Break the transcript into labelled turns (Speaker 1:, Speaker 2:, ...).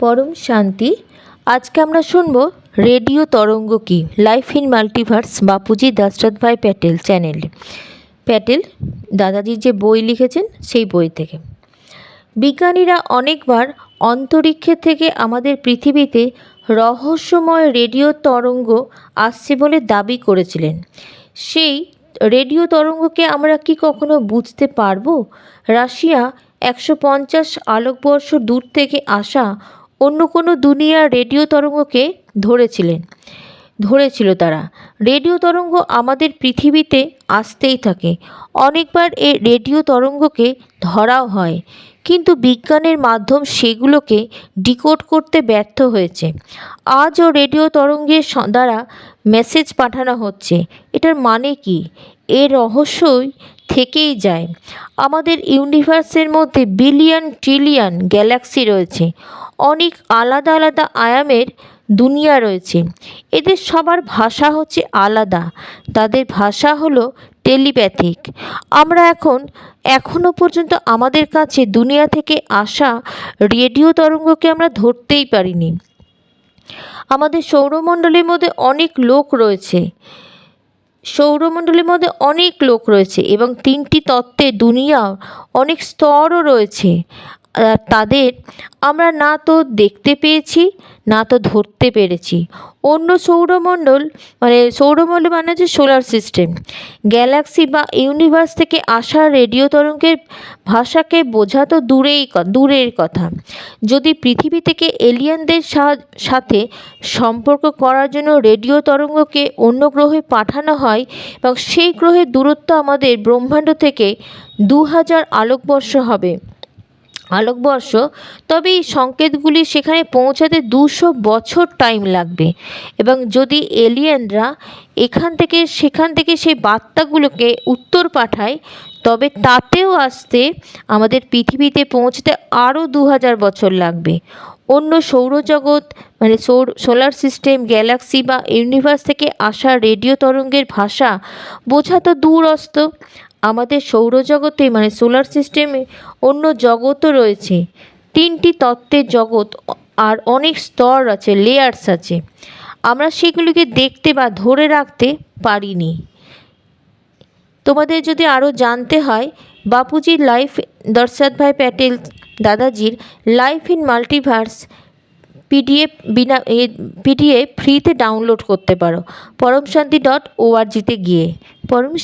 Speaker 1: পরম শান্তি। আজকে আমরা শুনব রেডিও তরঙ্গ কী life in multiverse Bapuji Dashrath bhai Patel channel. Patel দাদাজির যে বই লিখেছেন সেই বই থেকে। বিজ্ঞানীরা অনেকবার অন্তরিক্ষের থেকে আমাদের পৃথিবীতে রহস্যময় রেডিও তরঙ্গ আসছে বলে দাবি করেছিলেন। সেই রেডিও তরঙ্গকে আমরা কি কখনো বুঝতে পারব? রাশিয়া একশো পঞ্চাশ আলোকবর্ষ দূর থেকে আসা অন্য কোনো দুনিয়ার রেডিও তরঙ্গকে ধরেছিলেন। ধরেছিল তারা। রেডিও তরঙ্গ আমাদের পৃথিবীতে আসতেই থাকে। অনেকবার এ রেডিও তরঙ্গকে ধরাও হয়। কিন্তু বিজ্ঞানের মাধ্যম সেগুলোকে ডিকোড করতে ব্যর্থ হয়েছে। আজও রেডিও তরঙ্গের দ্বারা মেসেজ পাঠানো হচ্ছে। এটার মানে কি? এর রহস্যই থেকেই যায়। আমাদের ইউনিভার্সের মধ্যে বিলিয়ন ট্রিলিয়ন গ্যালাক্সি রয়েছে। অনেক আলাদা আলাদা আয়ামের দুনিয়া রয়েছে। এদের সবার ভাষা হচ্ছে আলাদা। তাদের ভাষা হলো টেলিপ্যাথিক। আমরা এখন এখনও পর্যন্ত আমাদের কাছে দুনিয়া থেকে আসা রেডিও তরঙ্গকে আমরা ধরতেই পারিনি। আমাদের সৌরমণ্ডলের মধ্যে অনেক লোক রয়েছে। সৌরমণ্ডলের মধ্যে অনেক লোক রয়েছে এবং তিনটি তত্ত্বে দুনিয়া অনেক স্তরও রয়েছে। তাদের আমরা না তো দেখতে পেয়েছি, না তো ধরতে পেরেছি। অন্য সৌরমণ্ডল মানে সৌরমণ্ডল মানে হচ্ছে সোলার সিস্টেম। গ্যালাক্সি বা ইউনিভার্স থেকে আসা রেডিও তরঙ্গের ভাষাকে বোঝা তো দূরেই দূরের কথা। যদি পৃথিবী থেকে এলিয়েনদের সাথে সম্পর্ক করার জন্য রেডিও তরঙ্গকে অন্য গ্রহে পাঠানো হয়, এবং সেই গ্রহের দূরত্ব আমাদের ব্রহ্মাণ্ড থেকে দু হাজার আলোকবর্ষ হবে। আলোকবর্ষ তবে এই সংকেতগুলি সেখানে পৌঁছাতে দুশো বছর টাইম লাগবে। এবং যদি এলিয়েনরা এখান থেকে, সেখান থেকে সেই বার্তাগুলোকে উত্তর পাঠায়, তবে তাতেও আসতে আমাদের পৃথিবীতে পৌঁছতে আরও দু হাজার বছর লাগবে। অন্য সৌরজগৎ মানে সৌর সোলার সিস্টেম গ্যালাক্সি বা ইউনিভার্স থেকে আসা রেডিও তরঙ্গের ভাষা বোঝা তো দূরস্ত আমাদের সৌরজগতে মানে সোলার সিস্টেমে অন্য জগতও রয়েছে। তিনটি তত্ত্বের জগৎ আর অনেক স্তর আছে, লেয়ার্স আছে। আমরা সেগুলিকে দেখতে বা ধরে রাখতে পারিনি। তোমাদের যদি আরও জানতে হয়, বাপুজির লাইফ, দর্শাত ভাই প্যাটেল দাদাজির লাইফ ইন মাল্টিভার্স পিডিএফ বিনা পিডিএফ ফ্রিতে ডাউনলোড করতে পারো। পরমশান্তি ডট ওআরজিতে গিয়ে। পরম